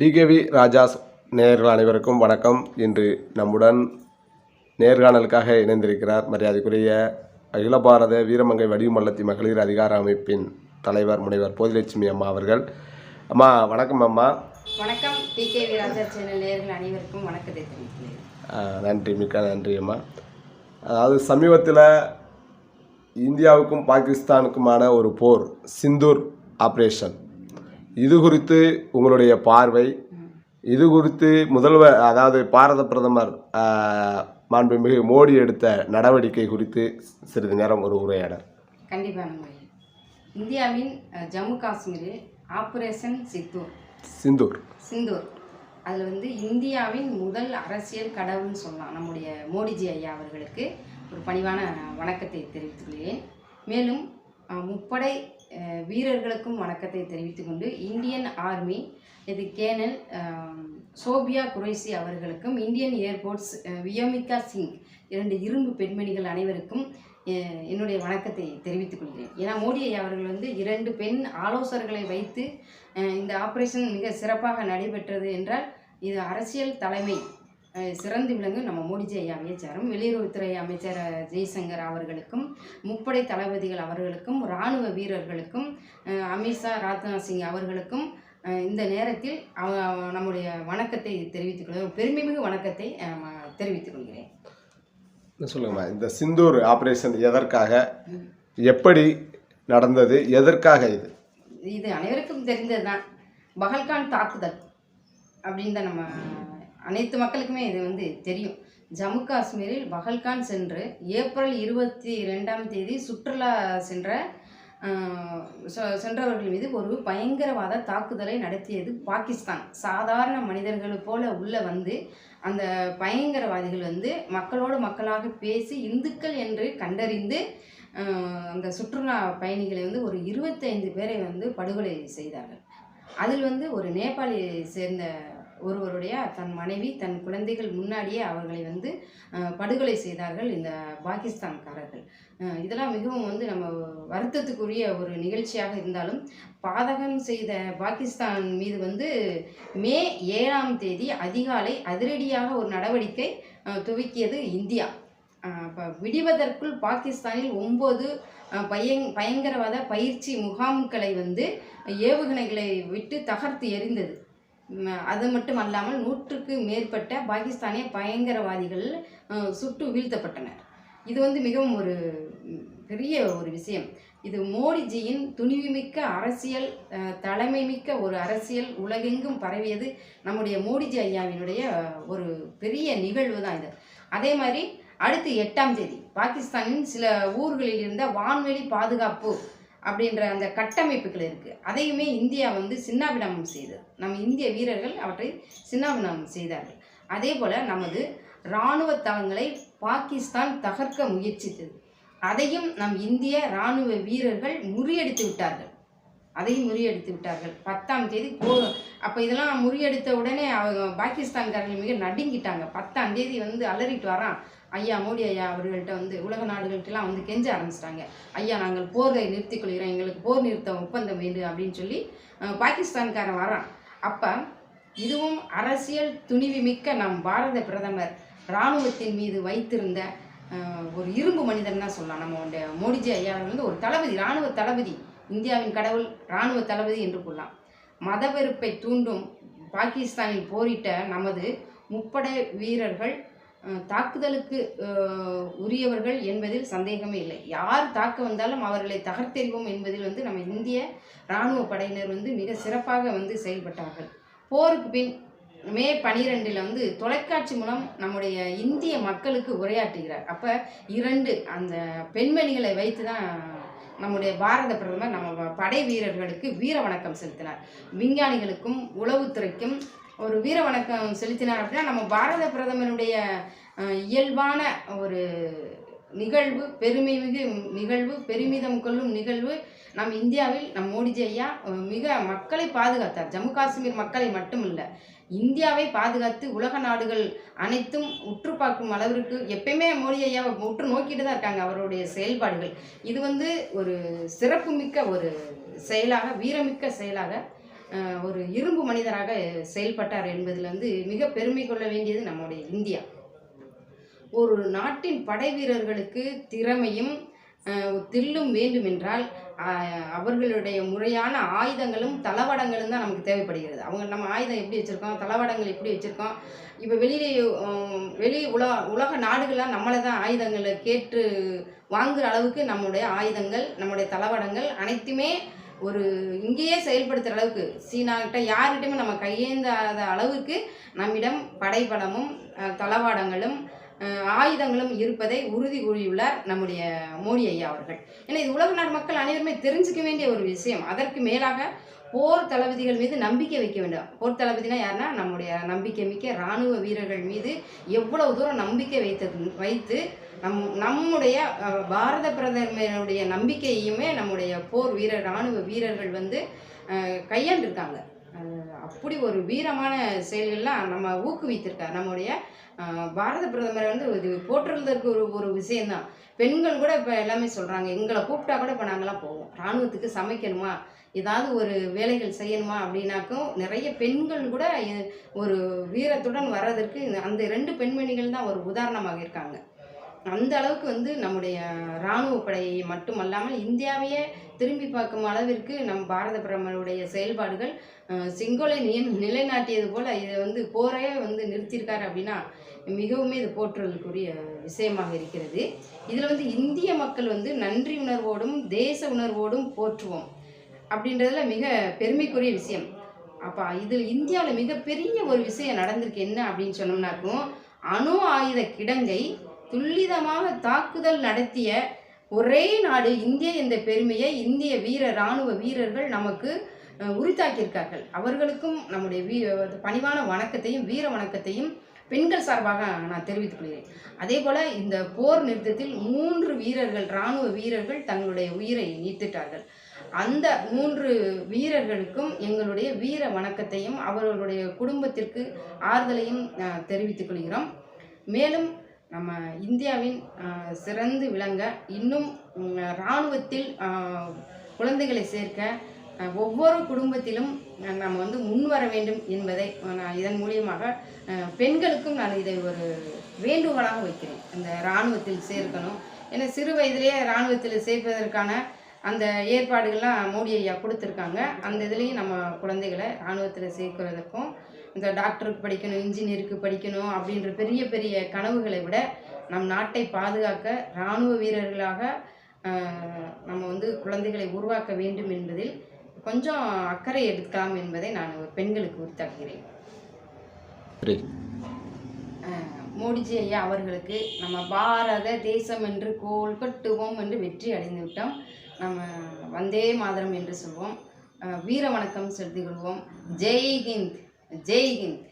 DKV Raja's நேயர்கள் அனைவருக்கும் வணக்கம். இன்று நம்முடன் நேர்காணலுக்காக இணைந்திருக்கிறார் மரியாதைக்குரிய அகில பாரத வீரமங்கை வடிவமல்லத்தி மகளிர் அதிகார அமைப்பின் தலைவர் முனைவர் போதிலட்சுமி அம்மா அவர்கள். அம்மா வணக்கம் அம்மா. வணக்கம். டிகேவி ராஜா சேனல் நேயர்கள் அனைவருக்கும் வணக்கத்தை நன்றி. மிக்க நன்றி அம்மா. அதாவது சமீபத்தில் இந்தியாவுக்கும் பாகிஸ்தானுக்குமான ஒரு போர் சிந்தூர் ஆப்ரேஷன். இது குறித்து உங்களுடைய பார்வை. இது குறித்து முதல்வர் அதாவது பாரத பிரதமர் மாண்புமிகு மோடி எடுத்த நடவடிக்கை குறித்து சிறிது நேரம் ஒரு உரையாடல். கண்டிப்பாக இந்தியாவின் ஜம்மு காஷ்மீரில் ஆபரேஷன் சித்தூர். சிந்தூர். சிந்தூர். அதில் வந்து இந்தியாவின் முதல் அரசியல் கடவுள்னு சொல்லலாம் நம்முடைய மோடிஜி ஐயா அவர்களுக்கு ஒரு பணிவான வணக்கத்தை தெரிவித்துள்ளேன் மேலும் முப்படை வீரர்களுக்கும் வணக்கத்தை தெரிவித்துக் கொண்டு இந்தியன் ஆர்மி இது கேனல் சோபியா குரேசி அவர்களுக்கும் இந்தியன் ஏர்போர்ட்ஸ் வியோமிகா சிங் இரண்டு இரும்பு பெண்மணிகள் அனைவருக்கும் என்னுடைய வணக்கத்தை தெரிவித்துக் கொள்கிறேன். ஏன்னா மோடி அவர்கள் வந்து இரண்டு பெண் ஆலோசகர்களை வைத்து இந்த ஆபரேஷன் மிக சிறப்பாக நடைபெற்றது என்றால் இது அரசியல் தலைமை சிறந்து விளங்கும் நம்ம மோடிஜி ஐயா அமைச்சரும் வெளியுறவுத்துறை அமைச்சர் ஜெய்சங்கர் அவர்களுக்கும் முப்படை தளபதிகள் அவர்களுக்கும் இராணுவ வீரர்களுக்கும் அமித்ஷா ராஜ்நாத் சிங் அவர்களுக்கும் இந்த நேரத்தில் அவ- நம்முடைய வணக்கத்தை தெரிவித்துக் கொள்கிறேன் பெருமைமிகு வணக்கத்தை தெரிவித்துக் கொள்கிறேன். சொல்லுங்கம்மா? இந்த சிந்தூர் ஆப்ரேஷன் எதற்காக? எப்படி நடந்தது? எதற்காக இது? இது அனைவருக்கும் தெரிந்ததுதான். பகல்கான் தாக்குதல். அப்படின்னு தான் நம்ம அனைத்து மக்களுக்குமே இது வந்து தெரியும். ஜம்மு காஷ்மீரில் பகல்கான் சென்று ஏப்ரல் இருபத்தி ரெண்டாம் தேதி சுற்றுலா சென்ற செ- சென்றவர்கள் மீது ஒரு பயங்கரவாத தாக்குதலை நடத்தியது பாகிஸ்தான். சாதாரண மனிதர்கள் போல உள்ள வந்து அந்த பயங்கரவாதிகள் வந்து மக்களோடு மக்களாக பேசி இந்துக்கள் என்று கண்டறிந்து அந்த சுற்றுலா பயணிகளை வந்து ஒரு இருபத்தைந்து பேரை வந்து படுகொலை செய்தார்கள். அதில் வந்து ஒரு நேபாளி சேர்ந்த ஒருவருடைய தன் மனைவி தன் குழந்தைகள் முன்னாடியே அவர்களை வந்து படுகொலை செய்தார்கள் இந்த பாகிஸ்தான்காரர்கள். இதெல்லாம் மிகவும் வந்து நம்ம வருத்தத்துக்குரிய ஒரு நிகழ்ச்சியாக இருந்தாலும் பாதகம் செய்த பாகிஸ்தான் மீது வந்து மே ஏழாம் தேதி அதிகாலை அதிரடியாக ஒரு நடவடிக்கை துவக்கியது இந்தியா. இப்போ விடிவதற்குள் பாகிஸ்தானில் ஒம்பது பயங் பயங்கரவாத பயிற்சி முகாம்களை வந்து ஏவுகணைகளை விட்டு தகர்த்து எறிந்தது. அது மட்டும் அல்லாமல் நூற்றுக்கு மேற்பட்ட பாகிஸ்தானிய பயங்கரவாதிகள் சுட்டு வீழ்த்தப்பட்டனர். இது வந்து மிகவும் ஒரு பெரிய ஒரு விஷயம். இது மோடிஜியின் துணிவுமிக்க அரசியல் தலைமை மிக்க ஒரு அரசியல் உலகெங்கும் பரவியது நம்முடைய மோடிஜி ஐயாவினுடைய ஒரு பெரிய நிகழ்வு தான் இது. அதே மாதிரி அடுத்து எட்டாம் தேதி பாகிஸ்தானின் சில ஊர்களில் இருந்த வான்வெளி பாதுகாப்பு அப்படின்ற அந்த கட்டமைப்புகள் இருக்குது அதையுமே இந்தியா வந்து சின்னாபினாமம் செய்தது நம்ம இந்திய வீரர்கள் அவற்றை சின்னாபினாமம் செய்தார்கள். அதே போல் நமது இராணுவ தளங்களை பாகிஸ்தான் தகர்க்க முயற்சித்தது. அதையும் நம் இந்திய இராணுவ வீரர்கள் முறியடித்து விட்டார்கள். அதையும் முறியடித்து விட்டார்கள். பத்தாம் தேதி போ அப்போ இதெல்லாம் முறியடித்த உடனே அவங்க பாகிஸ்தான்காரர்கள் மிக நடுங்கிட்டாங்க. பத்தாம் தேதி வந்து அலறிட்டு வரான். ஐயா மோடி ஐயா அவர்கள்ட்ட வந்து உலக நாடுகள்கிட்டலாம் வந்து கெஞ்ச ஆரம்பிச்சிட்டாங்க. ஐயா நாங்கள் போரை நிறுத்திக் கொள்கிறோம். எங்களுக்கு போர் நிறுத்த ஒப்பந்தம் வேண்டும் அப்படின்னு சொல்லி பாகிஸ்தான்காரன் வரான். அப்போ இதுவும் அரசியல் துணிவுமிக்க நம் பாரத பிரதமர் இராணுவத்தின் மீது வைத்திருந்த ஒரு இரும்பு மனிதன் தான் சொல்லலாம். நம்ம வந்து மோடிஜி ஐயா வந்து ஒரு தளபதி இராணுவ தளபதி இந்தியாவின் கடவுள் இராணுவ தளபதி என்று கொள்ளலாம் மதவெறுப்பை தூண்டும் பாகிஸ்தானில் போரிட்ட நமது முப்படை வீரர்கள் தாக்குதலுக்கு உரியவர்கள் என்பதில் சந்தேகமே இல்லை. யார் தாக்க வந்தாலும் அவர்களை தகர்த்தெறிவோம் என்பதில் வந்து நம்ம இந்திய இராணுவ படையினர் வந்து மிக சிறப்பாக வந்து செயல்பட்டார்கள். போருக்கு பின் மே பனிரெண்டில் வந்து தொலைக்காட்சி மூலம் நம்முடைய இந்திய மக்களுக்கு உரையாற்றுகிறார். அப்போ இரண்டு அந்த பெண்மணிகளை வைத்து தான் நம்முடைய பாரத பிரதமர் நம்ம படை வீரர்களுக்கு வீர வணக்கம் செலுத்தினார். விஞ்ஞானிகளுக்கும் உளவுத்துறைக்கும் ஒரு வீர வணக்கம் செலுத்தினார் அப்படின்னா நம்ம பாரத பிரதமருடைய இயல்பான ஒரு நிகழ்வு பெருமைமிகு நிகழ்வு பெருமிதம் கொள்ளும் நிகழ்வு நம் இந்தியாவில் நம் மோடிஜி ஐயா மிக மக்களை பாதுகாத்தார். ஜம்மு காஷ்மீர் மக்களை மட்டும் இல்லை இந்தியாவை பாதுகாத்து உலக நாடுகள் அனைத்தும் உற்று பார்க்கும் அளவிற்கு எப்பயுமே மோடி ஐயாவை உற்று நோக்கிட்டு தான் இருக்காங்க அவருடைய செயல்பாடுகள். இது வந்து ஒரு சிறப்புமிக்க ஒரு செயலாக வீரமிக்க செயலாக ஒரு இரும்பு மனிதராக செயல்பட்டார் என்பதில் வந்து மிக பெருமை கொள்ள வேண்டியது நம்முடைய இந்தியா. ஒரு நாட்டின் படை வீரர்களுக்கு திறமையும் தில்லும் வேண்டுமென்றால் அவர்களுடைய முறையான ஆயுதங்களும் தளவாடங்களும் தான் நமக்கு தேவைப்படுகிறது. அவங்க நம்ம ஆயுதம் எப்படி வச்சுருக்கோம் தளவாடங்கள் எப்படி வச்சுருக்கோம்? இப்போ வெளியிலே வெளி உலக உலக நாடுகள்லாம் நம்மளை தான் ஆயுதங்களை கேட்டு வாங்குகிற அளவுக்கு நம்முடைய ஆயுதங்கள் நம்முடைய தளவாடங்கள் அனைத்துமே ஒரு இங்கேயே செயல்படுத்துகிற அளவுக்கு. சீனாக்கிட்ட யார்கிட்டையுமே நம்ம கையேந்தாத அளவுக்கு நம்மிடம் படைபலமும் தளவாடங்களும் ஆயுதங்களும் இருப்பதை உறுதி கூறியுள்ளார் நம்முடைய மோடி ஐயா அவர்கள். ஏன்னா இது உலக நாடு மக்கள் அனைவருமே தெரிஞ்சுக்க வேண்டிய ஒரு விஷயம். அதற்கு மேலாக போர் தளபதிகள் மீது நம்பிக்கை வைக்க வேண்டும். போர் தளபதினா யாருன்னா நம்முடைய நம்பிக்கை மிக்க இராணுவ வீரர்கள் மீது எவ்வளவு தூரம் நம்பிக்கை வைத்தது வைத்து நம் நம்முடைய பாரத பிரதமருடைய நம்பிக்கையுமே நம்முடைய போர் வீரர் இராணுவ வீரர்கள் வந்து கையாண்டிருக்காங்க. அப்படி ஒரு வீரமான செயல்கள்லாம் நம்ம ஊக்குவித்திருக்கார். நம்முடைய பாரத பிரதமரை வந்து இது போற்றுறதுக்கு ஒரு ஒரு விஷயம்தான். பெண்கள் கூட இப்போ எல்லாமே சொல்கிறாங்க எங்களை கூப்பிட்டா கூட இப்போ நாங்களாம் போவோம். இராணுவத்துக்கு சமைக்கணுமா? ஏதாவது ஒரு வேலைகள் செய்யணுமா? அப்படின்னாக்கும் நிறைய பெண்கள் கூட ஒரு வீரத்துடன் வர்றதற்கு இந்த- அந்த ரெண்டு பெண்மணிகள் தான் ஒரு உதாரணமாக இருக்காங்க. அந்த அளவுக்கு வந்து நம்முடைய இராணுவ படையை மட்டுமல்லாமல் இந்தியாவையே திரும்பி பார்க்கும் அளவிற்கு நம் பாரத பிரதமருடைய செயல்பாடுகள் செங்கோலை நிய நிலைநாட்டியது போல் இதை வந்து போரே வந்து நிறுத்தியிருக்காரு அப்படின்னா மிகவுமே இது போற்றுவதற்குரிய விஷயமாக இருக்கிறது. இதில் வந்து இந்திய மக்கள் வந்து நன்றி உணர்வோடும் தேச உணர்வோடும் போற்றுவோம் அப்படின்றதுல மிக பெருமைக்குரிய விஷயம். அப்போ இதில் இந்தியாவில் மிகப்பெரிய ஒரு விஷயம் நடந்திருக்கு. என்ன அப்படின்னு சொன்னோம்னாக்கும் அணு ஆயுத கிடங்கை துல்லிதமாக தாக்குதல் நடத்திய ஒரே நாடு இந்திய என்ற பெருமையை இந்திய வீர இராணுவ வீரர்கள் நமக்கு உரித்தாக்கியிருக்கார்கள். அவர்களுக்கும் நம்முடைய வீ பணிவான வணக்கத்தையும் வீர வணக்கத்தையும் பெண்கள் சார்பாக நான் தெரிவித்துக் கொள்கிறேன். அதே போல் இந்த போர் நிறுத்தத்தில் மூன்று வீரர்கள் இராணுவ வீரர்கள் தங்களுடைய உயிரை நீத்திட்டார்கள். அந்த மூன்று வீரர்களுக்கும் எங்களுடைய வீர வணக்கத்தையும் அவர்களுடைய குடும்பத்திற்கு ஆறுதலையும் தெரிவித்துக் கொள்கிறோம். மேலும் நம்ம இந்தியாவின் சிறந்து விளங்க இன்னும் இராணுவத்தில் குழந்தைகளை சேர்க்க ஒவ்வொரு குடும்பத்திலும் நம்ம வந்து முன் வர வேண்டும் என்பதை நான் இதன் மூலியமாக பெண்களுக்கும் நான் இதை ஒரு வேண்டுகோளாக வைக்கிறேன். அந்த இராணுவத்தில் சேர்க்கணும். ஏன்னா சிறு வயதிலேயே இராணுவத்தில் சேர்ப்பதற்கான அந்த ஏற்பாடுகள்லாம் மோடி ஐயா கொடுத்துருக்காங்க. அந்த இதுலேயும் நம்ம குழந்தைகளை இராணுவத்தில் சேர்க்கிறதுக்கும் இந்த டாக்டருக்கு படிக்கணும் இன்ஜினியருக்கு படிக்கணும் அப்படின்ற பெரிய பெரிய கனவுகளை விட நம் நாட்டை பாதுகாக்க இராணுவ வீரர்களாக நம்ம வந்து குழந்தைகளை உருவாக்க வேண்டும் என்பதில் கொஞ்சம் அக்கறை எடுக்கலாம் என்பதை நான் பெண்களுக்கு உறுத்தாக்குகிறேன் மோடிஜி ஐயா அவர்களுக்கு நம்ம பாரத தேசம் என்று கோல் கட்டுவோம் என்று வெற்றி அடைந்து விட்டோம். நம்ம வந்தே மாதரம் என்று சொல்வோம். வீர வணக்கம் செலுத்திக் கொள்வோம். ஜெய் ஹிந்த். ஜெய் ஹிந்த்